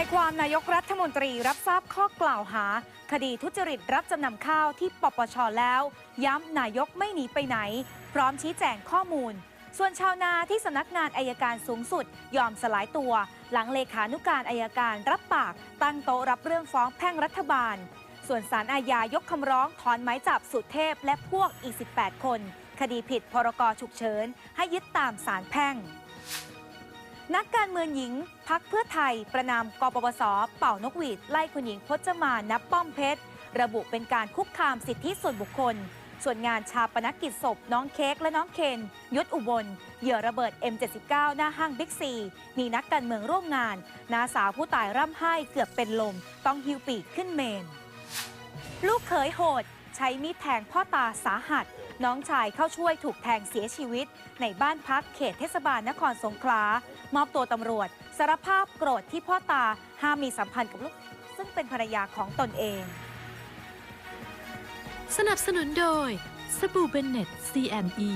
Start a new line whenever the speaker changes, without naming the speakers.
ายความนายกรัฐมนตรีรับทราบข้อกล่าวหา คดีทุจริตรับจำนำข้าวที่ปปชแล้ว ย้ำนายกไม่หนีไปไหน พร้อมชี้แจงข้อมูล ส่วนชาวนาที่สำนักงานอายการสูงสุด ยอมสลายตัว หลังเลขานุการอายการรับปาก ตั้งโต๊ะรับเรื่องฟ้องแพ่งรัฐบาล ส่วนสารอาญายกคำร้องถอนหมายจับสุเทพและพวกอีก 18 คน คดีผิดพรกฉุกเฉินให้ยึดตามสารแพ่ง นักการเมืองหญิงพักเพื่อไทย ประนามกปปส เป่านกหวีด ไล่คุณหญิงพจมานับป้อมเพชร ระบุเป็นการคุกคามสิทธิส่วนบุคคล ส่วนงานชาปนกิจศพ น้องเค้กและน้องเคน ยศอุบล เหยื่อระเบิด M79 หน้าห้างบิ๊กซี มีนักการเมืองร่วมงาน นาสาวผู้ตายร่ำไห้เกือบเป็นลม ต้องฮิวปีกขึ้นเมน ลูกเขยโหด ใช้มีดแทงพ่อตาสาหัส น้องชายเข้าช่วยถูกแทงเสียชีวิต ในบ้านพักเขตเทศบาลนครสงขลามอบตัวตำรวจ สารภาพโกรธที่พ่อตาห้ามมีสัมพันธ์กับลูก ซึ่งเป็นภรรยาของตนเอง
สนับสนุนโดยสบู่เบนเน็ต CME